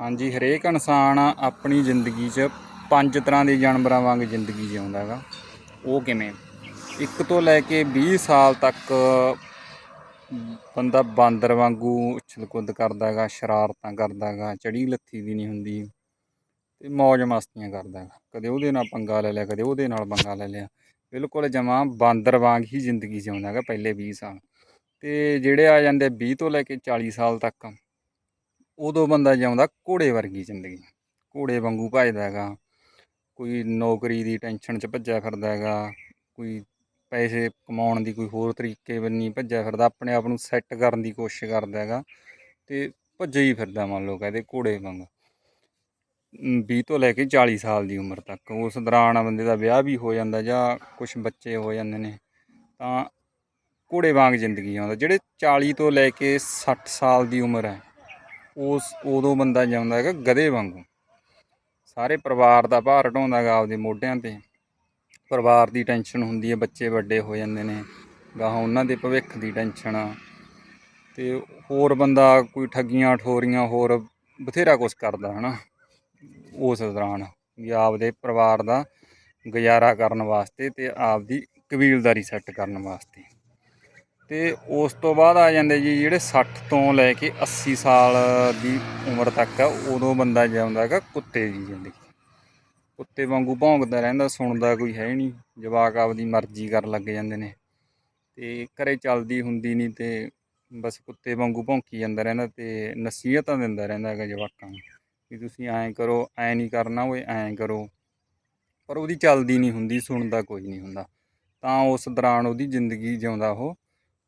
ਹਾਂਜੀ, ਹਰੇਕ ਇਨਸਾਨ ਆਪਣੀ ਜ਼ਿੰਦਗੀ 'ਚ ਪੰਜ ਤਰ੍ਹਾਂ ਦੇ ਜਾਨਵਰਾਂ ਵਾਂਗ ਜ਼ਿੰਦਗੀ ਜਿਉਂਦਾ ਹੈਗਾ ਉਹ ਕਿਵੇਂ? ਇੱਕ ਤੋਂ ਲੈ ਕੇ 20 ਸਾਲ ਤੱਕ ਬੰਦਾ ਬਾਂਦਰ ਵਾਂਗੂ ਉਛਲ ਕੁੱਦ ਕਰਦਾ ਹੈਗਾ ਸ਼ਰਾਰਤਾਂ ਕਰਦਾ ਹੈਗਾ ਚੜੀ ਲੱਥੀ ਦੀ ਨਹੀਂ ਹੁੰਦੀ ਤੇ ਮौज ਮਸਤੀਆਂ ਕਰਦਾ ਹੈਗਾ ਕਦੇ ਉਹਦੇ ਨਾਲ ਪੰਗਾ ਲੈ ਲਿਆ, ਕਦੇ ਉਹਦੇ ਨਾਲ ਪੰਗਾ ਲੈ ਲਿਆ। ਬਿਲਕੁਲ ਜਮਾਂ ਬਾਂਦਰ ਵਾਂਗ ਹੀ ਜ਼ਿੰਦਗੀ ਜਿਉਂਦਾ ਹੈਗਾ ਪਹਿਲੇ 20 ਸਾਲ। ਤੇ ਜਿਹੜੇ ਆ ਜਾਂਦੇ 20 ਤੋਂ ਲੈ ਕੇ 40 ਸਾਲ ਤੱਕ ਉਦੋਂ ਬੰਦਾ ਜਿਉਂਦਾ ਘੋੜੇ ਵਰਗੀ ਜ਼ਿੰਦਗੀ। ਘੋੜੇ ਵਾਂਗੂ ਭੱਜਦਾ ਹੈਗਾ। ਕੋਈ ਨੌਕਰੀ ਦੀ ਟੈਨਸ਼ਨ 'ਚ ਭੱਜਿਆ ਫਿਰਦਾ ਹੈਗਾ। ਕੋਈ ਪੈਸੇ ਕਮਾਉਣ ਦੀ ਕੋਈ ਹੋਰ ਤਰੀਕੇ ਬੰਨੀ ਭੱਜਿਆ ਫਿਰਦਾ। ਆਪਣੇ ਆਪ ਨੂੰ ਸੈੱਟ ਕਰਨ ਦੀ ਕੋਸ਼ਿਸ਼ ਕਰਦਾ ਹੈਗਾ ਤੇ ਭੱਜੇ ਹੀ ਫਿਰਦਾ ਮੰਨ ਲਓ ਕਹਦੇ ਘੋੜੇ ਵਾਂਗ। 20 ਤੋਂ ਲੈ ਕੇ 40 ਸਾਲ ਦੀ ਉਮਰ ਤੱਕ। ਉਸ ਦੌਰਾਨ ਬੰਦੇ ਦਾ ਵਿਆਹ ਵੀ ਹੋ ਜਾਂਦਾ ਜਾਂ ਕੁਝ ਬੱਚੇ ਹੋ ਜਾਂਦੇ ਨੇ। ਤਾਂ ਘੋੜੇ ਵਾਂਗ ਜ਼ਿੰਦਗੀ ਆਉਂਦਾ ਜਿਹੜੇ 40 ਤੋਂ ਲੈ ਕੇ 60 ਸਾਲ ਦੀ ਉਮਰ ਹੈ ਉਸ ਉਦੋਂ ਬੰਦਾ ਜਿਉਂਦਾ ਹੈਗਾ ਗਧੇ ਵਾਂਗੂ। ਸਾਰੇ ਪਰਿਵਾਰ ਦਾ ਭਾਰ ਢੋਂਦਾ ਹੈਗਾ ਆਪਦੇ ਮੋਢਿਆਂ ਤੇ। ਪਰਿਵਾਰ ਦੀ ਟੈਨਸ਼ਨ ਹੁੰਦੀ ਹੈ, ਬੱਚੇ ਵੱਡੇ ਹੋ ਜਾਂਦੇ ਨੇ। ਗਾਹਾਂ ਉਹਨਾਂ ਦੇ ਭਵਿੱਖ ਦੀ ਟੈਨਸ਼ਨ ਆ। ਤੇ ਹੋਰ ਬੰਦਾ ਕੋਈ ਠੱਗੀਆਂ, ਠੋਰੀਆਂ, ਹੋਰ ਬਥੇਰਾ ਕੁਝ ਕਰਦਾ, ਹਨਾ। ਉਸ ਦੌਰਾਨ ਵੀ ਆਪਦੇ ਪਰਿਵਾਰ ਦਾ ਗੁਜ਼ਾਰਾ ਕਰਨ ਵਾਸਤੇ ਤੇ ਆਪਦੀ ਕਬੀਲਦਾਰੀ ਸੈੱਟ ਕਰਨ ਵਾਸਤੇ। ਤੇ ਉਸ ਤੋਂ ਬਾਅਦ ਆ ਜਾਂਦੇ ਜੀ, ਜਿਹੜੇ 60 ਤੋਂ ਲੈ ਕੇ 80 ਸਾਲ ਦੀ ਉਮਰ ਤੱਕ ਆ, ਉਦੋਂ ਬੰਦਾ ਜਿਉਂਦਾ ਹੈਗਾ ਕੁੱਤੇ ਦੀ ਜ਼ਿੰਦਗੀ। ਕੁੱਤੇ ਵਾਂਗੂ ਭੌਂਕਦਾ ਰਹਿੰਦਾ, ਸੁਣਦਾ ਕੋਈ ਹੈ ਹੀ ਨਹੀਂ। ਜਵਾਕ ਆਪਦੀ ਮਰਜ਼ੀ ਕਰਨ ਲੱਗ ਜਾਂਦੇ ਨੇ। ਤੇ ਘਰੇ ਚੱਲਦੀ ਹੁੰਦੀ ਨਹੀਂ ਤੇ ਬਸ ਕੁੱਤੇ ਵਾਂਗੂ ਭੌਂਕੀ ਜਾਂਦਾ ਰਹਿੰਦਾ ਤੇ ਨਸੀਹਤਾਂ ਦਿੰਦਾ ਰਹਿੰਦਾ ਹੈਗਾ ਜਵਾਕਾਂ ਨੂੰ ਵੀ ਤੁਸੀਂ ਐਂ ਕਰੋ, ਐਂ ਨਹੀਂ ਕਰਨਾ ਓਏ, ਐਂ ਕਰੋ। ਪਰ ਉਹਦੀ ਚੱਲਦੀ ਨਹੀਂ ਹੁੰਦੀ, ਸੁਣਦਾ ਕੋਈ ਨਹੀਂ ਹੁੰਦਾ। ਤਾਂ ਉਸ ਦੌਰਾਨ ਉਹਦੀ ਜ਼ਿੰਦਗੀ ਜਿਉਂਦਾ ਉਹ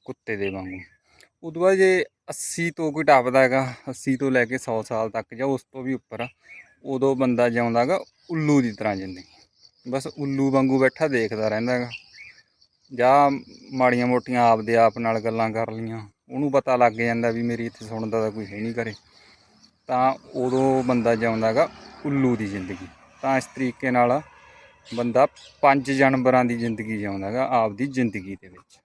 ਕੁੱਤੇ ਦੇ ਵਾਂਗੂ। ਉਦੋਂ ਬਾਅਦ ਜੇ 80 ਤੋਂ ਕੋਈ ਟੱਪਦਾ ਹੈਗਾ 80 ਤੋਂ ਲੈ ਕੇ 100 ਸਾਲ ਤੱਕ ਜਾਂ ਉਸ ਤੋਂ ਵੀ ਉੱਪਰ, ਉਦੋਂ ਬੰਦਾ ਜਿਉਂਦਾ ਹੈਗਾ ਉੱਲੂ ਦੀ ਤਰ੍ਹਾਂ ਜ਼ਿੰਦਗੀ ਬਸ ਉੱਲੂ ਵਾਂਗੂ ਬੈਠਾ, ਦੇਖਦਾ ਰਹਿੰਦਾ ਹੈਗਾ। ਜਾਂ ਮਾੜੀਆਂ ਮੋਟੀਆਂ ਆਪਦੇ ਆਪ ਨਾਲ ਗੱਲਾਂ ਕਰ ਲੀਆਂ ਉਹਨੂੰ ਪਤਾ ਲੱਗ ਜਾਂਦਾ ਵੀ ਮੇਰੀ ਇੱਥੇ ਸੁਣਦਾ ਤਾਂ ਕੋਈ ਹੈ ਨਹੀਂ ਕਰੇ ਤਾਂ ਉਦੋਂ ਬੰਦਾ ਜਿਉਂਦਾ ਹੈਗਾ ਉੱਲੂ ਦੀ ਜ਼ਿੰਦਗੀ। ਤਾਂ ਇਸ ਤਰੀਕੇ ਨਾਲ ਬੰਦਾ ਪੰਜ ਜਾਨਵਰਾਂ ਦੀ ਜ਼ਿੰਦਗੀ ਜਿਉਂਦਾ ਹੈਗਾ, ਆਪਦੀ ਜ਼ਿੰਦਗੀ ਦੇ ਵਿੱਚ।